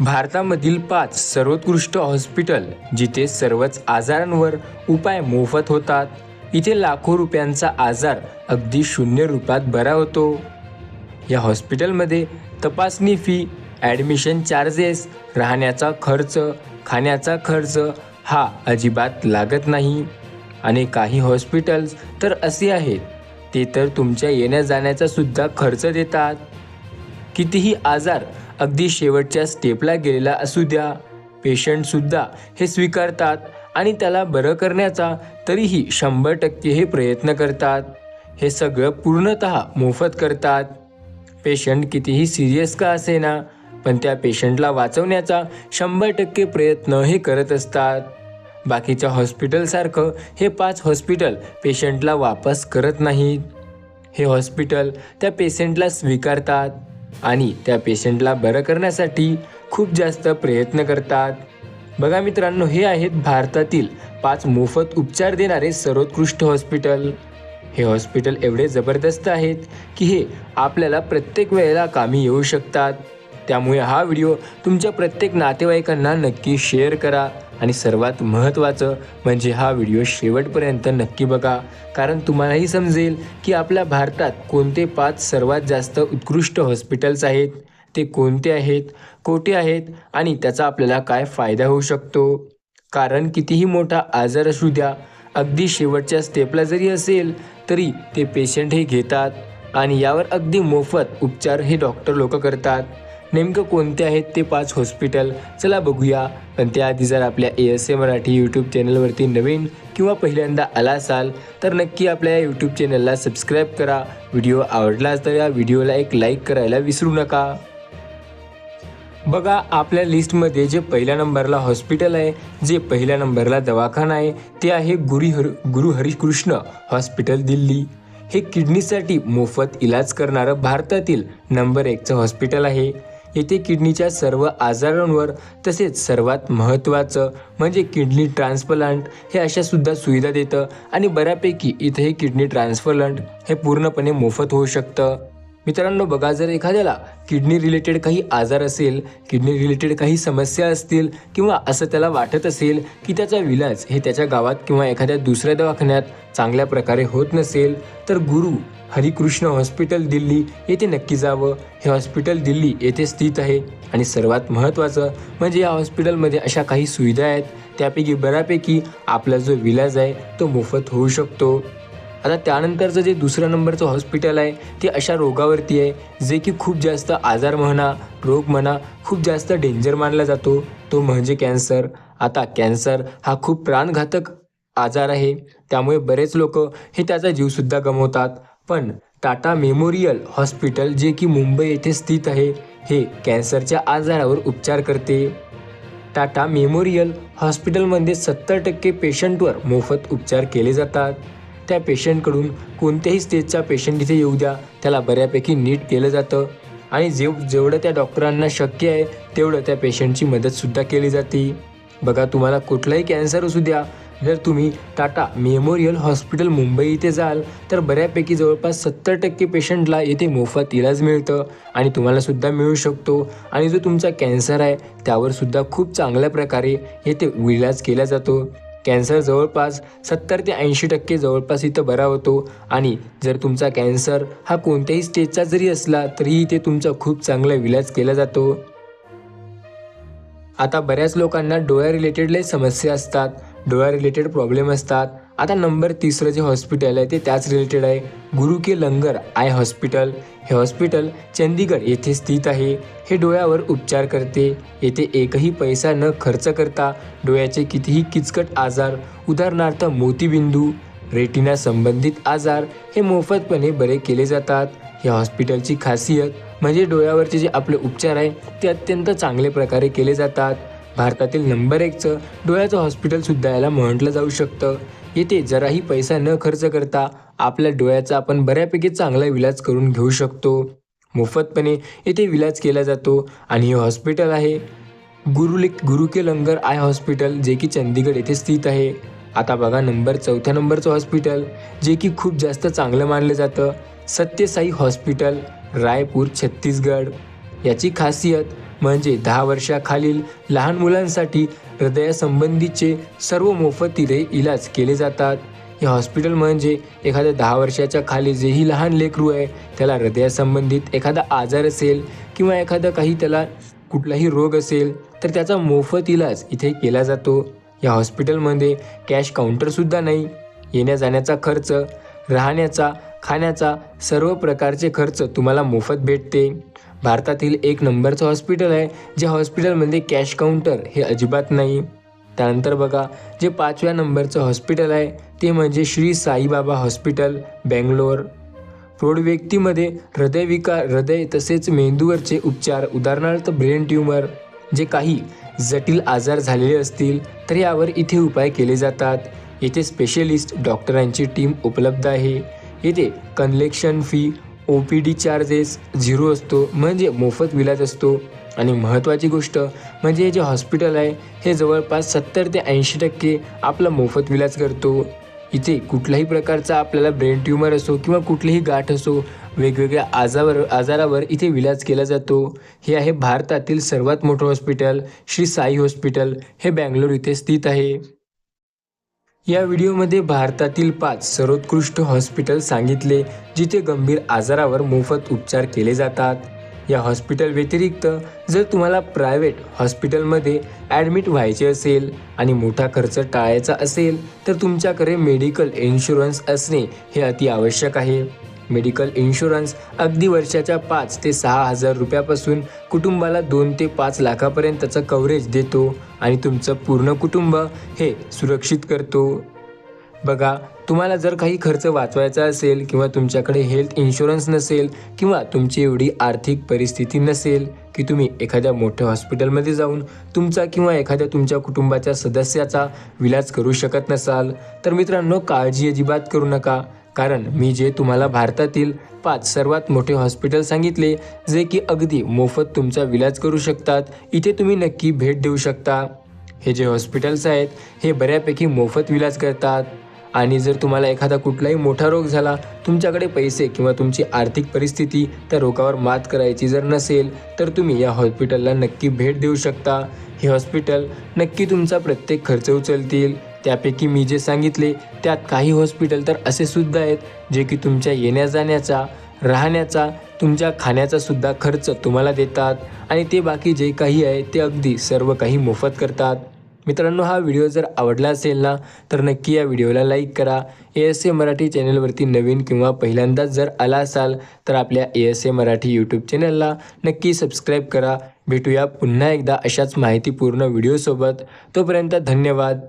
भारतामधील पाच सर्वोत्कृष्ट हॉस्पिटल जिथे सर्वच आजारांवर उपाय मोफत होतात इथे लाखो रुपयांचा आजार अगदी शून्य रुपयात बरा होतो. या हॉस्पिटलमध्ये तपासणी फी ॲडमिशन चार्जेस राहण्याचा खर्च खाण्याचा खर्च हा अजिबात लागत नाही. आणि काही हॉस्पिटल्स तर असे आहेत ते तर तुमच्या येण्या जाण्याचा सुद्धा खर्च देतात. कितीही आजार अगदी शेवटच्या स्टेपला गेलेला असू द्या. पेशंटसुद्धा हे स्वीकारतात आणि त्याला बरं करण्याचा तरीही शंभर टक्के हे प्रयत्न करतात. हे सगळं पूर्णत मोफत करतात. पेशंट कितीही सिरियस का असेना पण त्या पेशंटला वाचवण्याचा शंभर टक्के प्रयत्न हे करत असतात. बाकीच्या हॉस्पिटलसारखं हे पाच हॉस्पिटल पेशंटला वापस करत नाहीत. हे हॉस्पिटल त्या पेशंटला स्वीकारतात. आणि त्या पेशंटला बरं करण्यासाठी खूप जास्त प्रयत्न करतात. बघा मित्रांनो हे आहेत भारतातील पाच मोफत उपचार देणारे सर्वोत्कृष्ट हॉस्पिटल हे हॉस्पिटल एवढे जबरदस्त आहेत की हे आपल्याला प्रत्येक वेळेला कामी येऊ शकतात. त्यामुळे हा व्हिडिओ तुमच्या प्रत्येक नातेवाईकांना नक्की शेअर करा. आणि सर्वात महत्त्वाचं म्हणजे हा व्हिडिओ शेवटपर्यंत नक्की बघा. कारण तुम्हालाही समजेल की आपल्या भारतात कोणते पाच सर्वात जास्त उत्कृष्ट हॉस्पिटल्स आहेत? ते कोणते आहेत? कोठे आहेत? आणि त्याचा आपल्याला काय फायदा होऊ शकतो? कारण कितीही मोठा आजार असू द्या अगदी शेवटच्या स्टेपला जरी असेल तरी ते पेशंट हे घेतात. आणि यावर अगदी मोफत उपचार हे डॉक्टर लोक करतात. नेमकं कोणते आहेत ते पाच हॉस्पिटल चला बघूया. पण त्याआधी जर आपल्या A S A Marathi YouTube चॅनलवरती नवीन किंवा पहिल्यांदा आला असाल तर नक्की आपल्या या यूट्यूब चॅनलला सबस्क्राईब करा. व्हिडिओ आवडलाच तर या व्हिडिओला एक लाईक करायला विसरू नका. बघा आपल्या लिस्टमध्ये जे पहिल्या नंबरला हॉस्पिटल आहे जे पहिल्या नंबरला दवाखाना आहे ते आहे गुरुहर गुरु हरिकृष्ण हॉस्पिटल दिल्ली. हे किडनीसाठी मोफत इलाज करणारं भारतातील नंबर एकचं हॉस्पिटल आहे. येथे किडनीच्या सर्व आजारांवर तसेच सर्वात महत्त्वाचं म्हणजे किडनी ट्रान्सप्लांट हे अशा सुद्धा सुविधा देतं आणि बऱ्यापैकी इथे हे किडनी ट्रान्सप्लांट हे पूर्णपणे मोफत होऊ शकतं. मित्रांनो बघा जर एखाद्याला किडनी रिलेटेड काही आजार असेल किडनी रिलेटेड काही समस्या असतील किंवा असं त्याला वाटत असेल की त्याचा विलाज हे त्याच्या गावात किंवा एखाद्या दुसऱ्या दवाखान्यात चांगल्या प्रकारे होत नसेल तर गुरु हरिकृष्ण हॉस्पिटल दिल्ली येथे नक्की जावं. हे हॉस्पिटल दिल्ली येथे स्थित आहे. आणि सर्वात महत्त्वाचं म्हणजे या हॉस्पिटलमध्ये अशा काही सुविधा आहेत. त्यापैकी बऱ्यापैकी आपला जो विलाज आहे तो मोफत होऊ शकतो. आता त्यानंतरचं जे दुसऱ्या नंबरचं हॉस्पिटल आहे ते अशा रोगावरती आहे जे की खूप जास्त आजार म्हणा रोग म्हणा खूप जास्त डेंजर मानला जातो. तो म्हणजे कॅन्सर आता कॅन्सर हा खूप प्राणघातक आजार आहे. त्यामुळे बरेच लोक हे त्याचा जीवसुद्धा गमवतात. पण टाटा मेमोरियल हॉस्पिटल जे की मुंबई येथे स्थित आहे हे कॅन्सरच्या आजारावर उपचार करते. टाटा मेमोरियल हॉस्पिटलमध्ये सत्तर टक्के पेशंटवर मोफत उपचार केले जातात. त्या पेशंटकडून कोणत्याही स्टेजचा पेशंट इथे येऊ द्या. त्याला बऱ्यापैकी नीट केलं जातं. आणि जेव जेवढं त्या डॉक्टरांना शक्य आहे तेवढं त्या पेशंटची मदतसुद्धा केली जाते. बघा तुम्हाला कुठलाही कॅन्सर असू द्या. जर तुम्ही टाटा मेमोरियल हॉस्पिटल मुंबई इथे जाल तर बऱ्यापैकी जवळपास सत्तर टक्के पेशंटला येथे मोफत इलाज मिळतं आणि तुम्हालासुद्धा मिळू शकतो. आणि जो तुमचा कॅन्सर आहे त्यावरसुद्धा खूप चांगल्या प्रकारे येथे इलाज केला जातो. कॅन्सर जवळपास सत्तर ते ऐंशी टक्के जवळपास इथं बरा होतो. आणि जर तुमचा कॅन्सर हा कोणत्याही स्टेजचा जरी असला तरीही ते तुमचा खूप चांगला इलाज केला जातो. आता बऱ्याच लोकांना डोळ्या रिलेटेड लय समस्या असतात. डोळ्या रिलेटेड प्रॉब्लेम असतात. आता नंबर तिसरं जे हॉस्पिटल आहे ते त्याच रिलेटेड आहे. Guru Ke Langar eye hospital. हे हॉस्पिटल चंदीगड येथे स्थित आहे. हे डोळ्यावर उपचार करते. येथे एकही पैसा न खर्च करता डोळ्याचे कितीही किचकट आजार उदाहरणार्थ मोतीबिंदू रेटिना संबंधित आजार हे मोफतपणे बरे केले जातात. या हॉस्पिटलची खासियत म्हणजे डोळ्यावरचे जे आपले उपचार आहे ते अत्यंत चांगले प्रकारे केले जातात. भारतातील नंबर एकचं डोळ्याचं हॉस्पिटलसुद्धा याला म्हटलं जाऊ शकतं. येथे जराही पैसा न खर्च करता आपल्या डोळ्याचा आपण बऱ्यापैकी चांगला इलाज करून घेऊ शकतो. मोफतपणे येथे इलाज केला जातो आणि हे हॉस्पिटल आहे. गुरुले गुरु के लंगर आय हॉस्पिटल जे की चंदीगड येथे स्थित आहे. आता बघा नंबर चौथ्या नंबरचं हॉस्पिटल जे की खूप जास्त चांगलं मानलं जातं. सत्यसाई हॉस्पिटल रायपूर छत्तीसगड. याची खासियत म्हणजे दहा वर्षाखालील लहान मुलांसाठी हृदयासंबंधीचे सर्व मोफत इथे इलाज केले जातात. हे हॉस्पिटल म्हणजे एखाद्या दहा वर्षाच्या खाली जेही लहान लेकरू आहे त्याला हृदयासंबंधित एखादा आजार असेल किंवा एखादा काही त्याला कुठलाही रोग असेल तर त्याचा मोफत इलाज इथे केला जातो. या हॉस्पिटलमध्ये कॅश काउंटरसुद्धा नाही. येण्या जाण्याचा खर्च राहण्याचा खाण्याचा सर्व प्रकारचे खर्च तुम्हाला मोफत भेटते. भारतातील एक नंबरचं हॉस्पिटल आहे जे हॉस्पिटलमध्ये कॅश काउंटर हे अजिबात नाही. त्यानंतर बघा जे पाचव्या नंबरचं हॉस्पिटल आहे ते म्हणजे श्री साईबाबा हॉस्पिटल बेंगलोर. प्रौढ व्यक्तीमध्ये हृदयविकार हृदय तसेच मेंदूवरचे उपचार उदाहरणार्थ ब्रेन ट्यूमर जे काही जटिल आजार झालेले असतील तर यावर इथे उपाय केले जातात. येथे स्पेशलिस्ट डॉक्टरांची टीम उपलब्ध आहे. येथे कन्लेक्शन fee O P D charges zero असतो म्हणजे मोफत विलाज असतो. आणि महत्त्वाची गोष्ट म्हणजे हे जे हॉस्पिटल आहे हे जवळपास सत्तर ते ऐंशी टक्के आपला मोफत विलाज करतो. इथे कुठल्याही प्रकारचा आपल्याला ब्रेन ट्यूमर असो किंवा कुठलीही गाठ असो वेगवेगळ्या आजावर आजारावर इथे विलाज केला जातो. हे आहे भारतातील सर्वात मोठं हॉस्पिटल श्री साई हॉस्पिटल हे बँगलोर इथे स्थित आहे. या व्हिडिओमध्ये भारतातील पाच सर्वोत्कृष्ट हॉस्पिटल सांगितले जिथे गंभीर आजारावर मोफत उपचार केले जातात. या हॉस्पिटल व्यतिरिक्त जर तुम्हाला प्रायव्हेट हॉस्पिटलमध्ये ॲडमिट व्हायचे असेल आणि मोठा खर्च टाळायचा असेल तर तुमच्याकडे मेडिकल इन्शुरन्स असणे हे अति आवश्यक आहे. मेडिकल इन्शुरन्स अगदी वर्षाच्या पाच ते सहा हजार रुपयापासून कुटुंबाला दोन ते पाच लाखापर्यंतचं कव्हरेज देतो. आणि तुमचं पूर्ण कुटुंब हे सुरक्षित करतो. बघा तुम्हाला जर काही खर्च वाचवायचा असेल किंवा तुमच्याकडे हेल्थ इन्शुरन्स नसेल किंवा तुमची एवढी आर्थिक परिस्थिती नसेल की तुम्ही एखाद्या मोठ्या हॉस्पिटलमध्ये जाऊन तुमचा किंवा एखाद्या तुमच्या कुटुंबाच्या सदस्याचा विलाज करू शकत नसाल तर मित्रांनो काळजी अजिबात करू नका. कारण मी जे तुम्हाला भारतातील पाच सर्वात मोठे हॉस्पिटल सांगितले जे की अगदी मोफत तुमचा विलाज करू शकतात इथे तुम्ही नक्की भेट देऊ शकता. हे जे हॉस्पिटल्स आहेत हे बऱ्यापैकी मोफत विलाज करतात. आणि जर तुम्हाला एखादा कुठलाही मोठा रोग झाला तुमच्याकडे पैसे किंवा तुमची आर्थिक परिस्थिती त्या रोगावर मात करायची जर नसेल तर तुम्ही या हॉस्पिटलला नक्की भेट देऊ शकता. हे हॉस्पिटल नक्की तुमचा प्रत्येक खर्च उचलतील. त्यापैकी मी जे सांगितले त्यात काही हॉस्पिटल तर असे सुद्धा आहेत जे की तुमच्या येण्या जाण्याचा राहण्याचा तुमच्या खाण्याचा सुद्धा खर्च तुम्हाला देतात. आणि ते बाकी जे काही आहे ते अगदी सर्व काही मोफत करतात. मित्रांनो हा व्हिडिओ जर आवडला असेल ना तर नक्की या व्हिडिओला लाईक करा. ए एस ए मराठी चॅनलवरती नवीन किंवा पहिल्यांदाच जर आला असाल तर आपल्या A S A Marathi YouTube चॅनलला नक्की सबस्क्राईब करा. भेटूया पुन्हा एकदा अशाच माहितीपूर्ण व्हिडिओसोबत तोपर्यंत धन्यवाद.